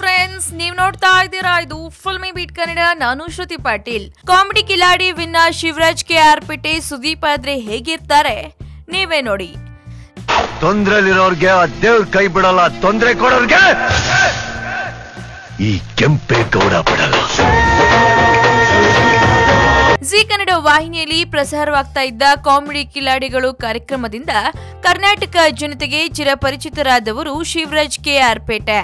Friends ನೀವ್ ನೋಡ್ತಾ ಇದ್ದೀರಾ? ಇದು ಫಿಲ್ಮಿ ಬೀಟ್ ಕನ್ನಡ ನಾನು ಶ್ರುತಿ ಪಾಟೀಲ್. ಕಾಮಿಡಿ ಕಿಲಾಡಿ ವಿನ್ನ ಶಿವರಾಜ್ ಕೆ ಆರ್ ಪೇಟೆ ಸುದೀಪ್ ಆದ್ರೆ ಹೇಗಿರ್ತಾರೆ? ನೀವೇ ನೋಡಿ. ತೊಂದ್ರೆಲಿರೋರ್ಗೆ ಆ ದೇವ್ರ ಕೈ ಬಿಡಲ್ಲ ತೊಂದ್ರೆ ಕೊಡೋರ್ಗೆ ಈ ಕೆಂಪೆ ಗೌಡ ಬಿಡಲ್ಲ. ಜಿ ಕನ್ನಡ ವಾಹಿನಿಯಲ್ಲಿ ಪ್ರಸಾರವಾಗ್ತಾ ಇದ್ದ ಕಾಮಿಡಿ ಕಿಲಾಡಿಗಳು ಕಾರ್ಯಕ್ರಮದಿಂದ ಕರ್ನಾಟಕ ಜನತೆಗೆ ಚಿರಪರಿಚಿತರಾದವರು ಶಿವರಾಜ್ ಕೆ ಆರ್ ಪೇಟೆ.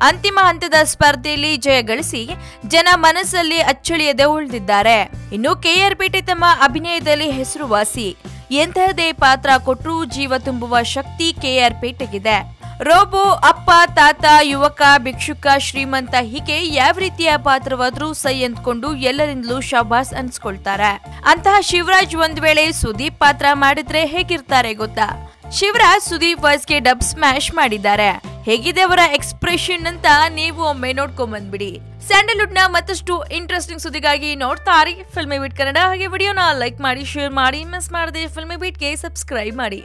ಅಂತಿಮ ಹಂತದ ಸ್ಪರ್ಧೆಯಲ್ಲಿ ಜಯ ಗಳಿಸಿ ಜನ ಮನಸ್ಸಲ್ಲಿ ಅಚ್ಚಳಿಯದೆ ಉಳಿದಿದ್ದಾರೆ. ಇನ್ನು ಕೆಆರ್ ಪೇಟೆ ತಮ್ಮ ಅಭಿನಯದಲ್ಲಿ ಹೆಸರುವಾಸಿ ಎಂತಹದೇ ಪಾತ್ರ ಕೊಟ್ಟರೂ ಜೀವ ತುಂಬುವ ಶಕ್ತಿ ಕೆಆರ್ ಪೇಟೆಗಿದೆ ರೋಬೋ, ಅಪ್ಪ, ತಾತ, ಯುವಕ, ಭಿಕ್ಷುಕ, ಶ್ರೀಮಂತ ಹೀಗೆ ಯಾವ ರೀತಿಯ ಪಾತ್ರವಾದ್ರೂ ಸೈ ಅಂದ್ಕೊಂಡು ಎಲ್ಲರಿಂದಲೂ ಶಬಾಸ್ ಅನ್ಸ್ಕೊಳ್ತಾರೆ. ಅಂತಹ ಶಿವರಾಜ್ ಒಂದ್ ವೇಳೆ ಸುದೀಪ್ ಪಾತ್ರ ಮಾಡಿದ್ರೆ ಹೇಗಿರ್ತಾರೆ ಗೊತ್ತಾ? ಶಿವರಾಜ್, ಸುದೀಪ್ ವಾಯ್ಸ್ಗೆ ಡಬ್ ಸ್ಮ್ಯಾಶ್ ಮಾಡಿದ್ದಾರೆ. ಹೇಗಿದೆ ಅವರ ಎಕ್ಸ್ಪ್ರೆಷನ್ ಅಂತ ನೀವು ಒಮ್ಮೆ ನೋಡ್ಕೊಂಡ್ ಬಂದ್ಬಿಡಿ. ಸ್ಯಾಂಡಲ್ವುಡ್ನ ಮತ್ತಷ್ಟು ಇಂಟ್ರೆಸ್ಟಿಂಗ್ ಸುದ್ದಿಗಾಗಿ ನೋಡ್ತಾರಿ ಫಿಲ್ಮಿ ಬೀಟ್ ಕನ್ನಡ ಹಾಗೆ ವಿಡಿಯೋನ ಲೈಕ್ ಮಾಡಿ ಶೇರ್ ಮಾಡಿ ಮಿಸ್ ಮಾಡದೆ ಫಿಲ್ಮಿ ಬೀಟ್ಗೆ ಸಬ್ಸ್ಕ್ರೈಬ್ ಮಾಡಿ.